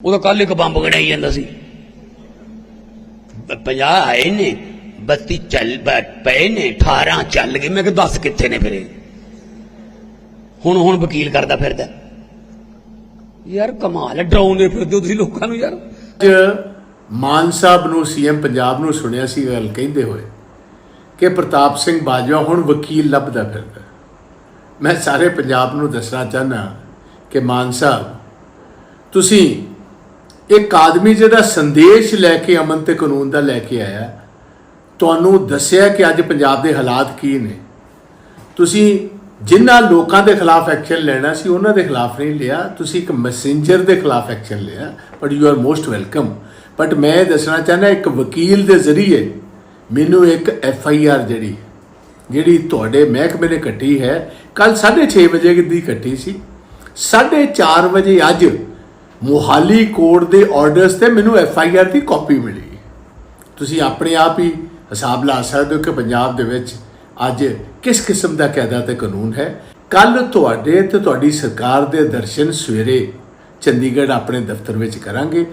ਉਹਦਾ ਕੱਲ ਇੱਕ ਬੰਬ ਗੜਾਈ ਜਾਂਦਾ ਸੀ। 50 ਆਏ ਨੇ 32 ਚੱਲ ਪਏ ਨੇ 18 ਚੱਲ ਗਏ। ਮੈਂ ਕਿਹਾ ਦੱਸ ਕਿੱਥੇ ਨੇ ਫਿਰੇ ਹੁਣ ਹੁਣ ਵਕੀਲ ਕਰਦਾ ਫਿਰਦਾ। ਯਾਰ ਕਮਾਲ ਡਰਾਉਂਦੇ ਫਿਰਦੇ ਹੋ ਤੁਸੀਂ ਲੋਕਾਂ ਨੂੰ ਯਾਰ। ਅੱਜ ਮਾਨ ਸਾਹਿਬ ਨੂੰ ਸੀਐਮ ਪੰਜਾਬ ਨੂੰ ਸੁਣਿਆ ਸੀ ਗੱਲ ਕਹਿੰਦੇ ਹੋਏ ਕਿ ਪ੍ਰਤਾਪ ਸਿੰਘ ਬਾਜਵਾ ਹੁਣ ਵਕੀਲ ਲੱਭਦਾ ਫਿਰਦਾ। ਮੈਂ ਸਾਰੇ ਪੰਜਾਬ ਨੂੰ ਦੱਸਣਾ ਚਾਹਨਾ ਕਿ ਮਾਨ ਸਾਹਿਬ, ਤੁਸੀਂ ਇੱਕ ਆਦਮੀ ਜਿਹੜਾ ਸੰਦੇਸ਼ ਲੈ ਕੇ ਅਮਨ ਤੇ ਕਾਨੂੰਨ ਦਾ ਲੈ ਕੇ ਆਇਆ, ਤੁਹਾਨੂੰ ਦੱਸਿਆ ਕਿ ਅੱਜ ਪੰਜਾਬ ਦੇ ਹਾਲਾਤ ਕੀ ਨੇ? ਤੁਸੀਂ ਜਿਨ੍ਹਾਂ ਲੋਕਾਂ ਦੇ ਖਿਲਾਫ ਐਕਸ਼ਨ ਲੈਣਾ ਸੀ, ਉਹਨਾਂ ਦੇ ਖਿਲਾਫ ਨਹੀਂ ਲਿਆ। ਤੁਸੀਂ ਇੱਕ ਮੈਸੇਂਜਰ ਦੇ ਖਿਲਾਫ ਐਕਸ਼ਨ ਲਿਆ but you are most welcome but ਮੈਂ ਦੱਸਣਾ ਚਾਹੁੰਦਾ, ਇੱਕ ਵਕੀਲ ਦੇ ਜ਼ਰੀਏ ਮੈਨੂੰ ਇੱਕ ਐਫ ਆਈ ਆਰ ਜਿਹੜੀ ਜਿਹੜੀ ਤੁਹਾਡੇ ਮਹਿਕਮੇ ਨੇ ਕੱਟੀ ਹੈ। ਕੱਲ 6:30 ਵਜੇ ਦੀ ਕੱਟੀ ਸੀ। 4:30 ਵਜੇ ਅੱਜ ਮੁਹਾਲੀ ਕੋਰਟ ਦੇ ਆਰਡਰਸ ਤੇ ਮੈਨੂੰ ਐਫ ਆਈ ਆਰ ਦੀ ਕਾਪੀ ਮਿਲੀ। ਤੁਸੀਂ ਆਪਣੇ ਆਪ ਹੀ ਹਿਸਾਬ ਲਾ ਸਕਦੇ ਹੋ ਕਿ ਪੰਜਾਬ ਦੇ ਵਿੱਚ ਅੱਜ ਕਿਸ ਕਿਸਮ ਦਾ ਕਾਇਦਾ ਤੇ ਕਾਨੂੰਨ ਹੈ। ਕੱਲ ਤੁਹਾਡੇ ਤੇ ਤੁਹਾਡੀ ਸਰਕਾਰ ਦੇ ਦਰਸ਼ਨ ਸਵੇਰੇ ਚੰਡੀਗੜ੍ਹ ਆਪਣੇ ਦਫ਼ਤਰ ਵਿੱਚ ਕਰਾਂਗੇ।